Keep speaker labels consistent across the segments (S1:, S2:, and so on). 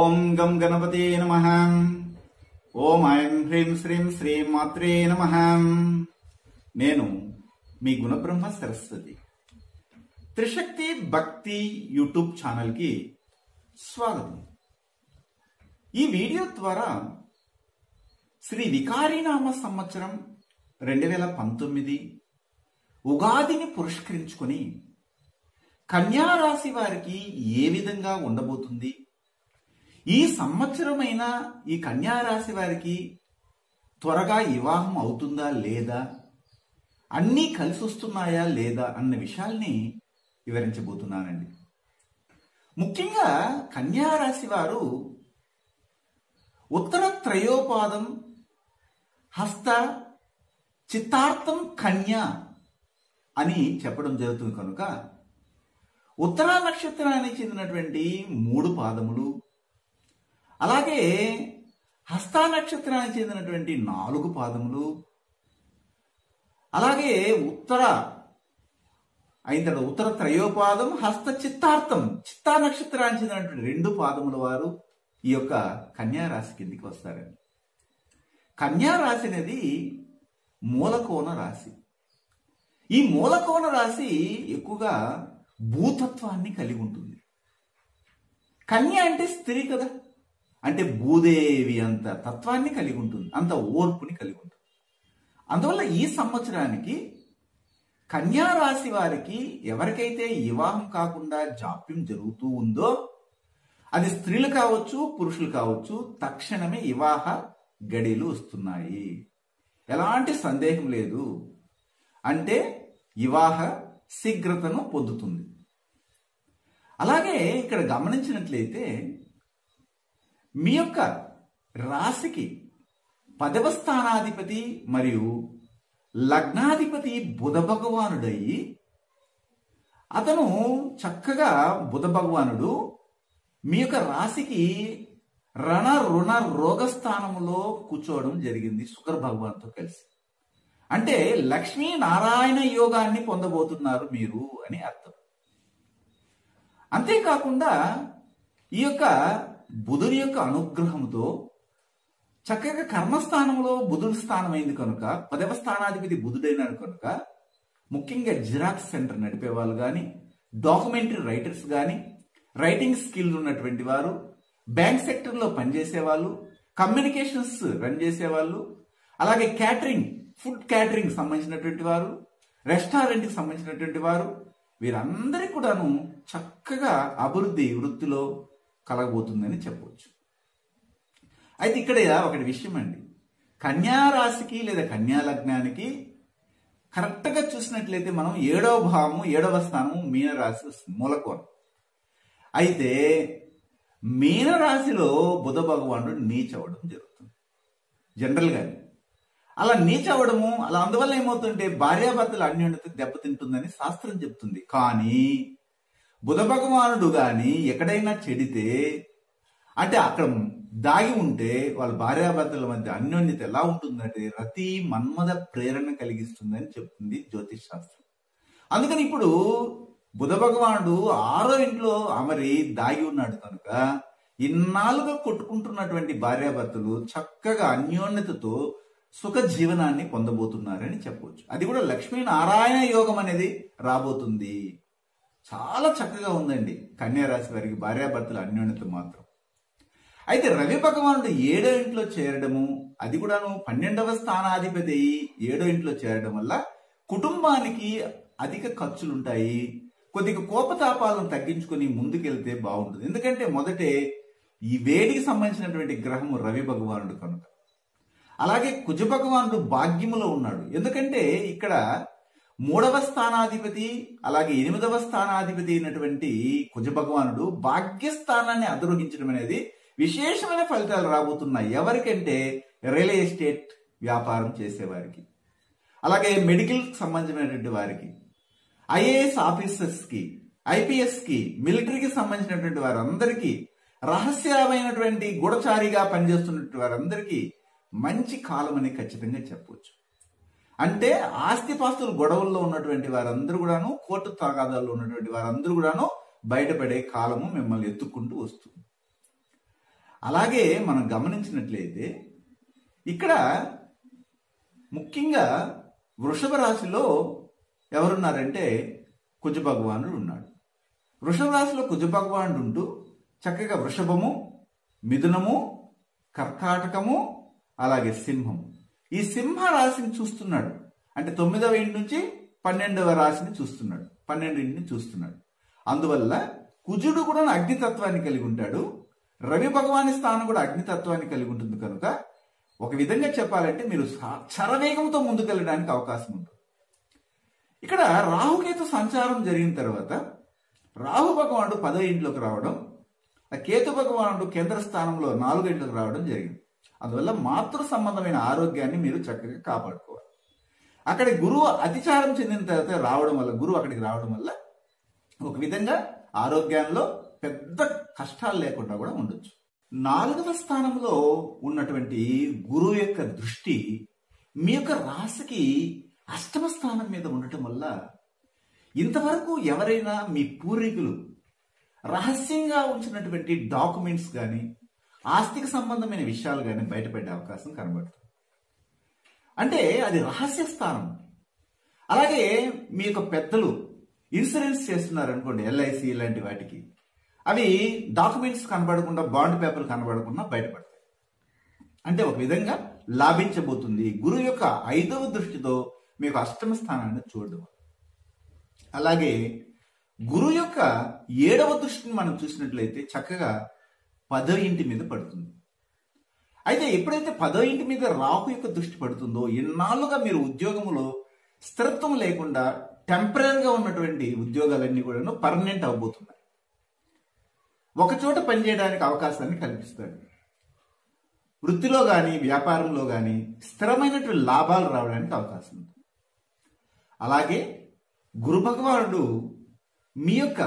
S1: ఓం గం గణపతే నమ. ఓం ఐం హ్రీం శ్రీం శ్రీం మాత్రే నమ. నేను మీ గుణబ్రహ్మ సరస్వతి. త్రిశక్తి భక్తి యూట్యూబ్ ఛానల్కి స్వాగతం. ఈ వీడియో ద్వారా శ్రీ వికారీనామ సంవత్సరం రెండు వేల పంతొమ్మిది ఉగాదిని పురస్కరించుకొని కన్యారాశి వారికి ఏ విధంగా ఉండబోతుంది? ఈ సంవత్సరమైన ఈ కన్యారాశి వారికి త్వరగా వివాహం అవుతుందా లేదా? అన్నీ కలిసి వస్తున్నాయా లేదా అన్న విషయాల్ని వివరించబోతున్నానండి. ముఖ్యంగా కన్యారాశి వారు ఉత్తర త్రయోపాదం హస్త చిత్తార్థం కన్య అని చెప్పడం జరుగుతుంది కనుక ఉత్తరా నక్షత్రానికి చెందినటువంటి మూడు పాదములు అలాగే హస్తా నక్షత్రానికి చెందినటువంటి నాలుగు పాదములు అలాగే ఉత్తర అయిన తర్వాత ఉత్తర త్రయోపాదం హస్త చిత్తార్థం. చిత్తా నక్షత్రానికి చెందినటువంటి రెండు పాదముల వారు ఈ యొక్క కన్యారాశి కిందికి వస్తారండి. కన్యారాశి అనేది మూలకోణ రాశి. ఈ మూలకోణ రాశి ఎక్కువగా భూతత్వాన్ని కలిగి ఉంటుంది. కన్య అంటే స్త్రీ కదా. అంటే భూదేవి అంత తత్వాన్ని కలిగి ఉంటుంది అంత ఓర్పుని కలిగి ఉంటుంది. అందువల్ల ఈ సంవత్సరానికి కన్యా రాశి వారికి ఎవరికైతే వివాహం కాకుండా జాప్యం జరుగుతూ ఉందో అది స్త్రీలు కావచ్చు పురుషులు కావచ్చు తక్షణమే వివాహ గడిలు వస్తున్నాయి. ఎలాంటి సందేహం లేదు. అంటే వివాహ శీఘ్రతను పొందుతుంది. అలాగే ఇక్కడ గమనించినట్లయితే మీ యొక్క రాశికి పదవ స్థానాధిపతి మరియు లగ్నాధిపతి బుధ భగవానుడయి అతను చక్కగా బుధ భగవానుడు మీ యొక్క రాశికి రణ రుణ రోగ స్థానంలో కూర్చోవడం జరిగింది శుక్ర భగవాన్తో కలిసి. అంటే లక్ష్మీ నారాయణ యోగాన్ని పొందబోతున్నారు మీరు అని అర్థం. అంతేకాకుండా ఈ యొక్క బుధుని యొక్క అనుగ్రహంతో చక్కగా కర్మస్థానంలో బుధుడి స్థానం అయింది కనుక పదవ స్థానాధిపతి బుధుడైనాడు కనుక ముఖ్యంగా జిరాక్స్ సెంటర్ నడిపే వాళ్ళు కానీ డాక్యుమెంటరీ రైటర్స్ కానీ రైటింగ్ స్కిల్ ఉన్నటువంటి వారు బ్యాంక్ సెక్టర్లో పనిచేసే వాళ్ళు కమ్యూనికేషన్స్ రన్ చేసేవాళ్ళు అలాగే క్యాటరింగ్ ఫుడ్ క్యాటరింగ్ సంబంధించినటువంటి వారు రెస్టారెంట్కి సంబంధించినటువంటి వారు వీరందరికీ కూడాను చక్కగా అభివృద్ధి వృత్తిలో కలగబోతుందని చెప్పవచ్చు అయితే ఇక్కడ ఒకటి విషయం అండి కన్యా రాశికి లేదా కన్యా లగ్నానికి కరెక్ట్గా చూసినట్లయితే మనం ఏడవ భావము ఏడవ స్థానము మీనరాశి వస్తుంది మూలకోణం. అయితే మీనరాశిలో బుధ భగవానుడు నీచవడం జరుగుతుంది. జనరల్గా అలా నీచవడము అలా అందువల్ల ఏమవుతుంటే భార్యాభర్తల అన్యోన్యత దెబ్బతింటుందని శాస్త్రం చెప్తుంది. కానీ బుధ భగవానుడు గాని ఎక్కడైనా చెడితే అంటే అక్కడ దాగి ఉంటే వాళ్ళ భార్యాభర్తల మధ్య అన్యోన్యత ఎలా ఉంటుందంటే రతి మన్మద ప్రేరణ కలిగిస్తుందని చెప్తుంది జ్యోతిష్ శాస్త్రం అందుకని ఇప్పుడు బుధ భగవానుడు ఆరో ఇంట్లో అమరి దాగి ఉన్నాడు కనుక ఇన్నాళ్ళుగా కొట్టుకుంటున్నటువంటి భార్యాభర్తలు చక్కగా అన్యోన్యతతో సుఖ జీవనాన్ని పొందబోతున్నారని చెప్పవచ్చు. అది కూడా లక్ష్మీనారాయణ యోగం అనేది రాబోతుంది. చాలా చక్కగా ఉందండి కన్యారాశి వారికి భార్యాభర్తల అన్యోన్యత మాత్రం. అయితే రవి భగవానుడు ఏడో ఇంట్లో చేరడము అది కూడాను పన్నెండవ స్థానాధిపతి అయి ఏడో ఇంట్లో చేరడం వల్ల కుటుంబానికి అధిక ఖర్చులు ఉంటాయి కొద్దిగా కోపతాపాలను తగ్గించుకొని ముందుకెళ్తే బాగుంటుంది. ఎందుకంటే మొదటే ఈ వేడికి సంబంధించినటువంటి గ్రహము రవి భగవానుడు కనుక. అలాగే కుజ భగవానుడు భాగ్యములో ఉన్నాడు. ఎందుకంటే ఇక్కడ మూడవ స్థానాధిపతి అలాగే ఎనిమిదవ స్థానాధిపతి అయినటువంటి కుజ భగవానుడు భాగ్యస్థానాన్ని అధిరోహించడం అనేది విశేషమైన ఫలితాలు రాబోతున్నాయి. ఎవరికంటే రియల్ ఎస్టేట్ వ్యాపారం చేసేవారికి అలాగే మెడికల్ సంబంధించినటువంటి వారికి ఐఏఎస్ ఆఫీసర్స్కి ఐపీఎస్కి మిలిటరీకి సంబంధించినటువంటి వారందరికీ రహస్యమైనటువంటి గూఢచారిగా పనిచేస్తున్నటువంటి వారందరికీ మంచి కాలం అని ఖచ్చితంగా చెప్పవచ్చు అంటే ఆస్తిపాస్తులు గొడవల్లో ఉన్నటువంటి వారందరూ కూడాను కోర్టు తగాదాల్లో ఉన్నటువంటి వారందరూ కూడాను బయటపడే కాలము మిమ్మల్ని ఎత్తుక్కుంటూ వస్తుంది. అలాగే మనం గమనించినట్లయితే ఇక్కడ ముఖ్యంగా వృషభ రాశిలో ఎవరున్నారంటే కుజ భగవానుడు ఉన్నాడు. వృషభ రాశిలో కుజ భగవానుడు ఉంటూ చక్కగా వృషభము మిథునము కర్కాటకము అలాగే సింహము. ఈ సింహ రాశిని చూస్తున్నాడు. అంటే తొమ్మిదవ ఇంటి నుంచి పన్నెండవ రాశిని చూస్తున్నాడు. పన్నెండు ఇంటిని చూస్తున్నాడు. అందువల్ల కుజుడు కూడా అగ్నితత్వాన్ని కలిగి ఉంటాడు. రవి భగవాని స్థానం కూడా అగ్నితత్వాన్ని కలిగి ఉంటుంది కనుక ఒక విధంగా చెప్పాలంటే మీరు చరవేగంతో ముందుకెళ్ళడానికి అవకాశం ఉంటుంది. ఇక్కడ రాహుకేతు సంచారం జరిగిన తర్వాత రాహు భగవానుడు పదో ఇంట్లోకి రావడం ఆ కేతు భగవానుడు కేంద్ర స్థానంలో నాలుగు ఇంట్లోకి రావడం జరిగింది. అందువల్ల మాతృ సంబంధమైన ఆరోగ్యాన్ని మీరు చక్కగా కాపాడుకోవాలి. అక్కడ గురువు అతిచారం చెందిన తర్వాత రావడం వల్ల గురువు అక్కడికి రావడం వల్ల ఒక విధంగా ఆరోగ్యంలో పెద్ద కష్టాలు లేకుండా కూడా ఉండొచ్చు. నాలుగవ స్థానంలో ఉన్నటువంటి గురువు యొక్క దృష్టి మీ యొక్క రాశికి అష్టమ స్థానం మీద ఉండటం వల్ల ఇంతవరకు ఎవరైనా మీ పూర్వీకులు రహస్యంగా ఉంచినటువంటి డాక్యుమెంట్స్ కానీ ఆస్తికి సంబంధమైన విషయాలు కానీ బయటపడే అవకాశం కనబడుతుంది. అంటే అది రహస్య స్థానం. అలాగే మీ యొక్క పెద్దలు ఇన్సూరెన్స్ చేస్తున్నారు అనుకోండి ఎల్ఐసి ఇలాంటి వాటికి. అవి డాక్యుమెంట్స్ కనబడకుండా బాండ్ పేపర్లు కనబడకుండా బయటపడతాయి. అంటే ఒక విధంగా లాభించబోతుంది. గురువు యొక్క ఐదవ దృష్టితో మీకు అష్టమ స్థానాన్ని చూడడం. అలాగే గురువు యొక్క ఏడవ దృష్టిని మనం చూసినట్లయితే చక్కగా పదో ఇంటి మీద పడుతుంది. అయితే ఎప్పుడైతే పదో ఇంటి మీద రాహు యొక్క దృష్టి పడుతుందో ఎన్నాళ్ళుగా మీరు ఉద్యోగంలో స్థిరత్వం లేకుండా టెంపరీగా ఉన్నటువంటి ఉద్యోగాలన్నీ కూడా పర్మనెంట్ అవబోతున్నాయి ఒకచోట పనిచేయడానికి అవకాశాన్ని కల్పిస్తాడు. వృత్తిలో కానీ వ్యాపారంలో కానీ స్థిరమైనటువంటి లాభాలు రావడానికి అవకాశం ఉంది అలాగే గురు భగవానుడు మీ యొక్క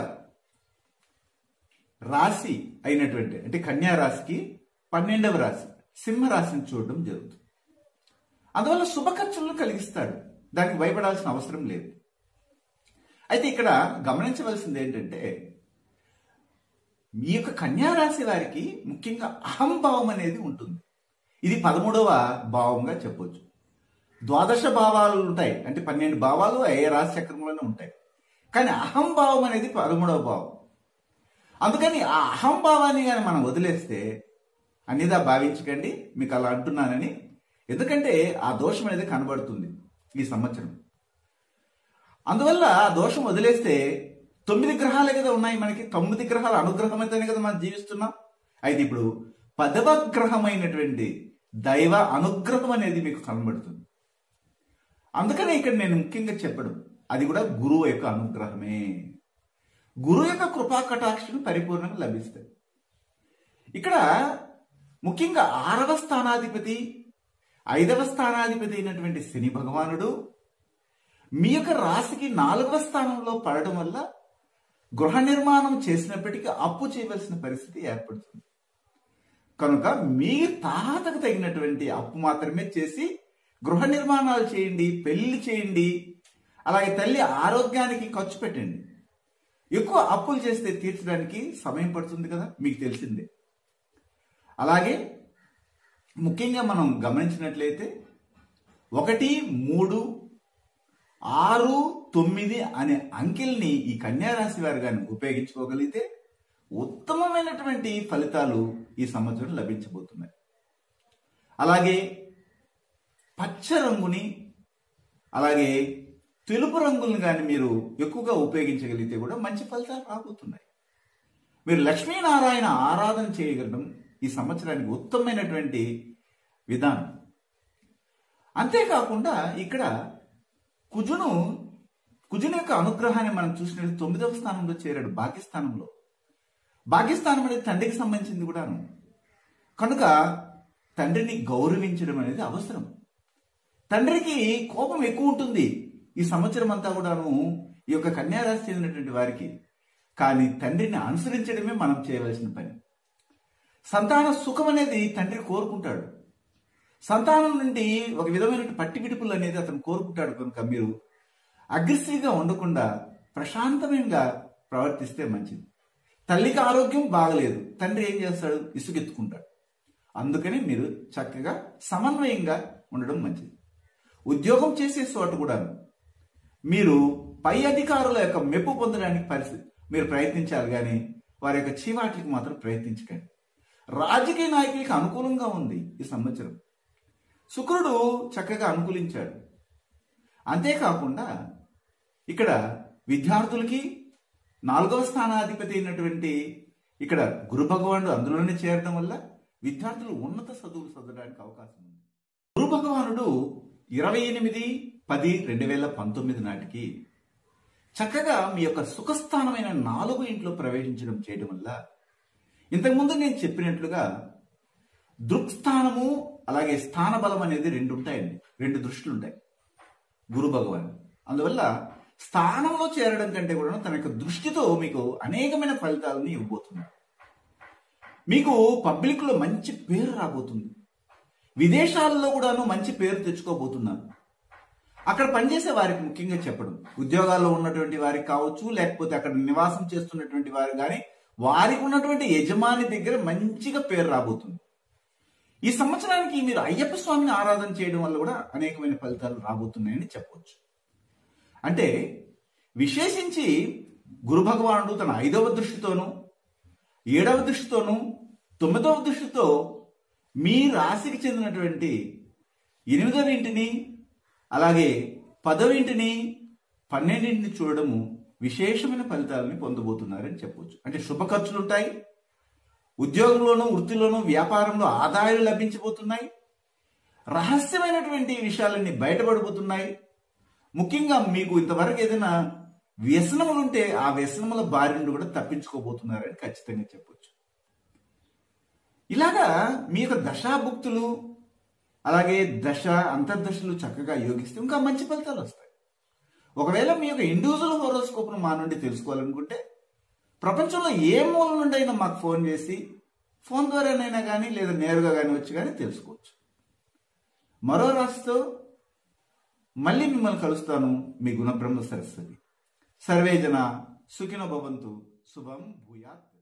S1: రాశి అయినటువంటి అంటే కన్యా రాశికి పన్నెండవ రాశి సింహరాశిని చూడడం జరుగుతుంది. అందువల్ల శుభ ఖర్చులను కలిగిస్తాడు. దానికి భయపడాల్సిన అవసరం లేదు. అయితే ఇక్కడ గమనించవలసింది ఏంటంటే మీ యొక్క కన్యారాశి వారికి ముఖ్యంగా అహంభావం అనేది ఉంటుంది. ఇది పదమూడవ భావంగా చెప్పొచ్చు. ద్వాదశ భావాలు ఉంటాయి. అంటే పన్నెండు భావాలు ఏ రాశి చక్రంలోనే ఉంటాయి. కానీ అహంభావం అనేది పదమూడవ భావం. అందుకని ఆ అహంభావాన్ని కానీ మనం వదిలేస్తే అన్నిదా భావించకండి మీకు అలా అంటున్నానని. ఎందుకంటే ఆ దోషం అనేది కనబడుతుంది ఈ సంవత్సరం. అందువల్ల ఆ దోషం వదిలేస్తే తొమ్మిది గ్రహాలే కదా ఉన్నాయి మనకి. తొమ్మిది గ్రహాల అనుగ్రహమైతేనే కదా మనం జీవిస్తున్నాం. అయితే ఇప్పుడు పదవ గ్రహమైనటువంటి దైవ అనుగ్రహం అనేది మీకు కనబడుతుంది. అందుకనే ఇక్కడ నేను ముఖ్యంగా చెప్పడం అది కూడా గురువు యొక్క అనుగ్రహమే. గురువు యొక్క కృపా కటాక్షం పరిపూర్ణంగా లభిస్తాయి. ఇక్కడ ముఖ్యంగా ఆరవ స్థానాధిపతి ఐదవ స్థానాధిపతి అయినటువంటి శని భగవానుడు మీ యొక్క రాశికి నాలుగవ స్థానంలో పడడం వల్ల గృహ నిర్మాణం చేసినప్పటికీ అప్పు చేయవలసిన పరిస్థితి ఏర్పడుతుంది. కనుక మీ తాతకు తగినటువంటి అప్పు మాత్రమే చేసి గృహ నిర్మాణాలు చేయండి పెళ్ళి చేయండి అలాగే తల్లి ఆరోగ్యానికి ఖర్చు పెట్టండి. ఎక్కువ అప్పులు చేస్తే తీర్చడానికి సమయం పడుతుంది కదా? మీకు తెలిసిందే. అలాగే ముఖ్యంగా మనం గమనించినట్లయితే ఒకటి మూడు ఆరు తొమ్మిది అనే అంకెల్ని ఈ కన్యారాశి వారు కానీ ఉపయోగించుకోగలిగితే ఉత్తమమైనటువంటి ఫలితాలు ఈ సంవత్సరం లభించబోతున్నాయి. అలాగే పచ్చ రంగుని అలాగే తెలుపు రంగులను కానీ మీరు ఎక్కువగా ఉపయోగించగలిగితే కూడా మంచి ఫలితాలు రాబోతున్నాయి. మీరు లక్ష్మీనారాయణ ఆరాధన చేయగలడం ఈ సంవత్సరానికి ఉత్తమమైనటువంటి విధానం. అంతేకాకుండా ఇక్కడ కుజును కుజుని యొక్క అనుగ్రహాన్ని మనం చూసినట్టు తొమ్మిదవ స్థానంలో చేరాడు భాగ్యస్థానంలో. భాగ్యస్థానం అనేది తండ్రికి సంబంధించింది కూడాను. కనుక తండ్రిని గౌరవించడం అనేది అవసరం. తండ్రికి కోపం ఎక్కువ ఉంటుంది. ఈ సంవత్సరం అంతా కూడాను ఈ యొక్క కన్యారాశి చెందినటువంటి వారికి కానీ తండ్రిని అనుసరించడమే మనం చేయవలసిన పని. సంతాన సుఖం అనేది తండ్రి కోరుకుంటాడు. సంతానం నుండి ఒక విధమైన పట్టి విడుపులు అనేది అతను కోరుకుంటాడు కనుక మీరు అగ్రెసివ్గా ఉండకుండా ప్రశాంతమయంగా ప్రవర్తిస్తే మంచిది. తల్లికి ఆరోగ్యం బాగలేదు. తండ్రి ఏం చేస్తాడు? ఇసుకెత్తుకుంటాడు. అందుకని మీరు చక్కగా సమన్వయంగా ఉండడం మంచిది. ఉద్యోగం చేసే చోట కూడా మీరు పై అధికారుల యొక్క మెప్పు పొందడానికి పరిస్థితి మీరు ప్రయత్నించాలి కానీ వారి యొక్క చీవాట్లకి మాత్రం ప్రయత్నించకండి. రాజకీయ నాయకులకి అనుకూలంగా ఉంది ఈ సంవత్సరం. శుక్రుడు చక్కగా అనుకూలించాడు. అంతేకాకుండా ఇక్కడ విద్యార్థులకి నాలుగవ స్థానాధిపతి అయినటువంటి ఇక్కడ గురు భగవానుడు అందులోనే చేరడం వల్ల విద్యార్థులు ఉన్నత చదువులు చదవడానికి అవకాశం ఉంది. గురు భగవానుడు ఇరవై ఎనిమిది పది రెండు వేల పంతొమ్మిది నాటికి చక్కగా మీ యొక్క సుఖస్థానమైన నాలుగు ఇంట్లో ప్రవేశించడం చేయడం వల్ల ఇంతకుముందు నేను చెప్పినట్లుగా దృక్స్థానము అలాగే స్థాన బలం అనేది రెండు ఉంటాయండి. రెండు దృష్టిలు ఉంటాయి. గురు భగవాన్. అందువల్ల స్థానంలో చేరడం కంటే కూడా తన యొక్క దృష్టితో మీకు అనేకమైన ఫలితాలను ఇవ్వబోతుంది. మీకు పబ్లిక్లో మంచి పేరు రాబోతుంది. విదేశాల్లో కూడాను మంచి పేరు తెచ్చుకోబోతున్నారు. అక్కడ పనిచేసే వారికి ముఖ్యంగా చెప్పడం. ఉద్యోగాల్లో ఉన్నటువంటి వారికి కావచ్చు లేకపోతే అక్కడ నివాసం చేస్తున్నటువంటి వారు కానీ వారికి ఉన్నటువంటి యజమాని దగ్గర మంచిగా పేరు రాబోతుంది. ఈ సంవత్సరానికి మీరు అయ్యప్ప స్వామిని ఆరాధన చేయడం వల్ల కూడా అనేకమైన ఫలితాలు రాబోతున్నాయని చెప్పవచ్చు అంటే విశేషించి గురు భగవానుడు తన ఐదవ దృష్టితోనూ ఏడవ దృష్టితోనూ తొమ్మిదవ దృష్టితో మీ రాశికి చెందినటువంటి ఎనిమిదవ ఇంటిని అలాగే పదవింటిని పన్నెండింటిని చూడడము విశేషమైన ఫలితాలని పొందబోతున్నారని చెప్పవచ్చు అంటే శుభ ఖర్చులు ఉంటాయి ఉద్యోగంలోనూ వృత్తిలోనూ వ్యాపారంలో ఆదాయాలు లభించబోతున్నాయి రహస్యమైనటువంటి విషయాలన్నీ బయటపడబోతున్నాయి. ముఖ్యంగా మీకు ఇంతవరకు ఏదైనా వ్యసనములు ఉంటే ఆ వ్యసనముల బారి నుండి కూడా తప్పించుకోబోతున్నారని ఖచ్చితంగా చెప్పొచ్చు. ఇలాగా మీ యొక్క దశాభుక్తులు అలాగే దశ అంతర్దశలు చక్కగా యోగిస్తే ఇంకా మంచి ఫలితాలు వస్తాయి. ఒకవేళ మీ యొక్క ఇండివిజువల్ హోరోస్కోప్ను మా నుండి తెలుసుకోవాలనుకుంటే ప్రపంచంలో ఏ మూల నుండి అయినా మాకు ఫోన్ చేసి ఫోన్ ద్వారానైనా కానీ లేదా నేరుగా కానీ వచ్చి కానీ తెలుసుకోవచ్చు. మరో రాశితో మళ్ళీ మిమ్మల్ని కలుస్తాను. మీ గుణబ్రహ్మ సరస్వతి. సర్వేజన సుఖిన భవంతు. శుభం భూయాత్.